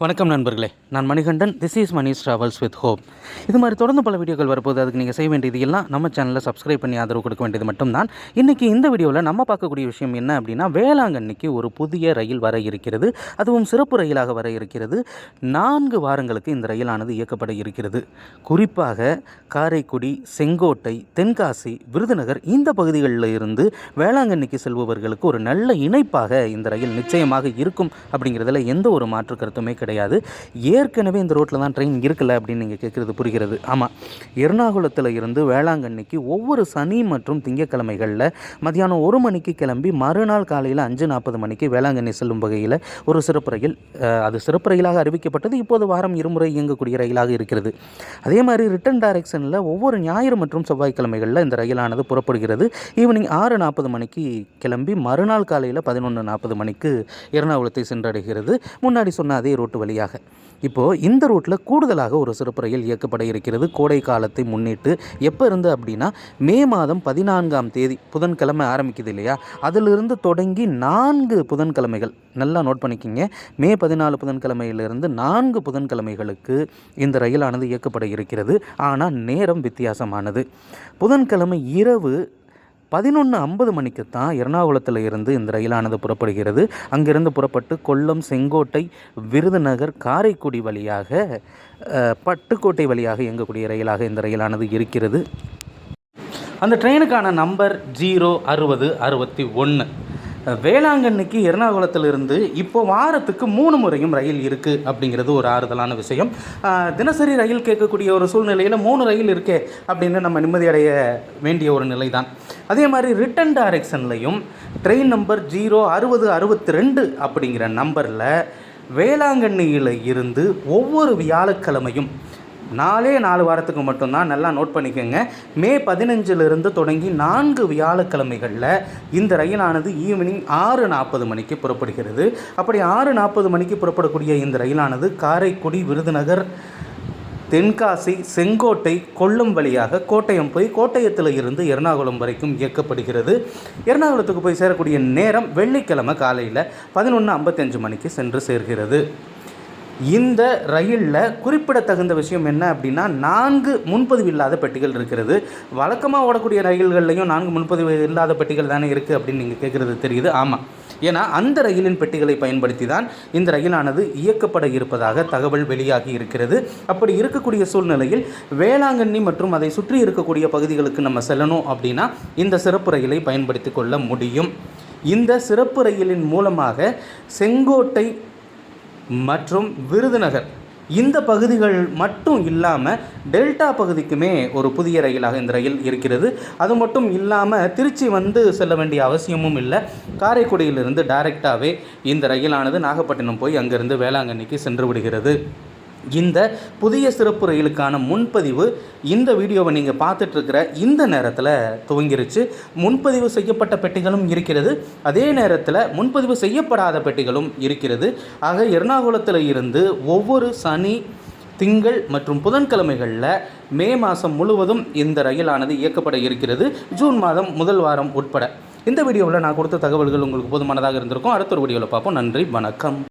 வணக்கம் நண்பர்களே. நான் Manikandan. This is Mani's travels with hope இது மாதிரி தொடர்ந்து பல வீடியோக்கள் வரப்போது அதுக்கு நீங்கள் செய்ய வேண்டியது எல்லாம் நம்ம சேனலில் சப்ஸ்கிரைப் பண்ணி ஆதரவு கொடுக்க வேண்டியது மட்டும்தான். இன்றைக்கி இந்த வீடியோவில் நம்ம பார்க்கக்கூடிய விஷயம் என்ன அப்படின்னா வேளாங்கண்ணிக்கு ஒரு புதிய ரயில் வர இருக்கிறது. அதுவும் சிறப்பு ரயிலாக வர இருக்கிறது. நான்கு வாரங்களுக்கு இந்த ரயிலானது இயக்கப்பட இருக்கிறது. குறிப்பாக காரைக்குடி செங்கோட்டை தென்காசி விருதுநகர் இந்த பகுதிகளில் இருந்து வேளாங்கண்ணிக்கு செல்பவர்களுக்கு ஒரு நல்ல இணைப்பாக இந்த ரயில் நிச்சயமாக இருக்கும் அப்படிங்கிறதுல எந்த ஒரு மாற்று கருத்துமே கிடையாது. கிடையாது. ஏற்கனவே இந்த ரோட்டில் தான் ட்ரெயின் இருக்குல்ல அப்படின்னு நீங்கள் கேட்குறது புரிகிறது. ஆமாம் எர்ணாகுளத்தில் இருந்து வேளாங்கண்ணிக்கு ஒவ்வொரு சனி மற்றும் திங்கட்கிழமைகளில் மதியானம் ஒரு மணிக்கு கிளம்பி மறுநாள் காலையில் அஞ்சு நாற்பது மணிக்கு வேளாங்கண்ணி செல்லும் வகையில் ஒரு சிறப்பு ரயில் அது சிறப்பு ரயிலாக அறிவிக்கப்பட்டது. இப்போது வாரம் இருமுறை இயங்கக்கூடிய ரயிலாக இருக்கிறது. அதே மாதிரி ரிட்டன் டைரக்ஷனில் ஒவ்வொரு ஞாயிறு மற்றும் செவ்வாய்க்கிழமைகளில் இந்த ரயிலானது புறப்படுகிறது. ஈவினிங் ஆறு நாற்பது மணிக்கு கிளம்பி மறுநாள் காலையில் பதினொன்று நாற்பது மணிக்கு எர்ணாகுளத்தை சென்றடைகிறது. முன்னாடி சொன்ன அதே ரோட்டு வழியாக. இப்போது இந்த ரூட்டில் கூடுதலாக ஒரு சிறப்பு ரயில் இயக்கப்பட இருக்கிறது. கோடை காலத்தை முன்னிட்டு எப்போ இருந்து அப்படின்னா மே மாதம் பதினான்காம் தேதி புதன்கிழமை ஆரம்பிக்குது இல்லையா? அதிலிருந்து தொடங்கி நான்கு புதன்கிழமைகள். நல்லா நோட் பண்ணிக்கிங்க. மே பதினாலு புதன்கிழமையிலிருந்து நான்கு புதன்கிழமைகளுக்கு இந்த ரயிலானது இயக்கப்பட இருக்கிறது. ஆனால் நேரம் வித்தியாசமானது. புதன்கிழமை இரவு பதினொன்று ஐம்பது மணிக்கு தான் எர்ணாகுளத்தில் இருந்து இந்த ரயிலானது புறப்படுகிறது. அங்கிருந்து புறப்பட்டு கொல்லம் செங்கோட்டை விருதுநகர் காரைக்குடி வழியாக பட்டுக்கோட்டை வழியாக இயங்கக்கூடிய ரயிலாக இந்த ரயிலானது இருக்கிறது. அந்த ட்ரெயினுக்கான நம்பர் ஜீரோ அறுபது அறுபத்தி ஒன்று வேளாங்கண்ணிக்கு எர்ணாகுளத்திலிருந்து இப்போ வாரத்துக்கு மூணு முறையும் ரயில் இருக்குது அப்படிங்கிறது ஒரு ஆறுதலான விஷயம். தினசரி ரயில் கேட்கக்கூடிய ஒரு சூழ்நிலையில் மூணு ரயில் இருக்கே அப்படின்னு நம்ம நிம்மதியடைய வேண்டிய ஒரு நிலை தான் அதே மாதிரி ரிட்டன் டைரக்ஷன்லையும் ட்ரெயின் நம்பர் ஜீரோ அறுபது அறுபத்தி ரெண்டு அப்படிங்கிற நம்பரில் வேளாங்கண்ணியில் இருந்து ஒவ்வொரு வியாழக்கிழமையும் நாலே நாலு வாரத்துக்கு மட்டும்தான் நல்லா நோட் பண்ணிக்கோங்க. மே பதினஞ்சிலிருந்து தொடங்கி நான்கு வியாழக்கிழமைகளில் இந்த ரயிலானது ஈவினிங் ஆறு நாற்பது மணிக்கு புறப்படுகிறது. அப்படி ஆறு நாற்பது மணிக்கு புறப்படக்கூடிய இந்த ரயிலானது காரைக்குடி விருதுநகர் தென்காசி செங்கோட்டை கொல்லம் வழியாக கோட்டயம் போய் கோட்டயத்தில் இருந்து எர்ணாகுளம் வரைக்கும் இயக்கப்படுகிறது. எர்ணாகுளத்துக்கு போய் சேரக்கூடிய நேரம் வெள்ளிக்கிழமை காலையில் பதினொன்று ஐம்பத்தஞ்சு மணிக்கு சென்று சேர்கிறது. இந்த ரயிலில் குறிப்பிடத்தகுந்த விஷயம் என்ன அப்படின்னா நான்கு முன்பதிவு இல்லாத பெட்டிகள் இருக்கிறது. வழக்கமாக ஓடக்கூடிய ரயில்கள்லையும் நான்கு முன்பதிவு இல்லாத பெட்டிகள் தானே இருக்குது அப்படின்னு நீங்கள் கேட்குறது தெரியுது. ஆமாம் ஏன்னா அந்த ரயிலின் பெட்டிகளை பயன்படுத்தி தான் இந்த ரயிலானது இயக்கப்பட இருப்பதாக தகவல் வெளியாகி இருக்கிறது. அப்படி இருக்கக்கூடிய சூழ்நிலையில் வேளாங்கண்ணி மற்றும் அதை சுற்றி இருக்கக்கூடிய பகுதிகளுக்கு நம்ம செல்லணும் அப்படின்னா இந்த சிறப்பு ரயிலை பயன்படுத்தி கொள்ள முடியும். இந்த சிறப்பு ரயிலின் மூலமாக செங்கோட்டை மற்றும் விருதுநகர். இந்த பகுதிகள் மட்டும் இல்லாமல் டெல்டா பகுதிக்குமே ஒரு புதிய ரயிலாக இந்த ரயில் இருக்கிறது. அது மட்டும் இல்லாமல் திருச்சி வந்து செல்ல வேண்டிய அவசியமும் இல்லை. காரைக்குடியிலிருந்து டைரெக்டாகவே இந்த ரயிலானது நாகப்பட்டினம் போய் அங்கிருந்து வேளாங்கண்ணிக்கு சென்று விடுகிறது. இந்த புதிய சிறப்பு ரயிலுக்கான முன்பதிவு இந்த வீடியோவை நீங்கள் பார்த்துட்ருக்கிற இந்த நேரத்தில் துவங்கிருச்சு. முன்பதிவு செய்யப்பட்ட பெட்டிகளும் இருக்கிறது. அதே நேரத்தில் முன்பதிவு செய்யப்படாத பெட்டிகளும் இருக்கிறது. ஆக எர்ணாகுளத்தில் இருந்து ஒவ்வொரு சனி திங்கள் மற்றும் புதன்கிழமைகளில் மே மாதம் முழுவதும் இந்த ரயிலானது இயக்கப்பட இருக்கிறது. ஜூன் மாதம் முதல் வாரம் உட்பட. இந்த வீடியோவில் நான் கொடுத்த தகவல்கள் உங்களுக்கு போதுமானதாக இருந்திருக்கும். அடுத்த ஒரு வீடியோவில் பார்ப்போம். நன்றி வணக்கம்.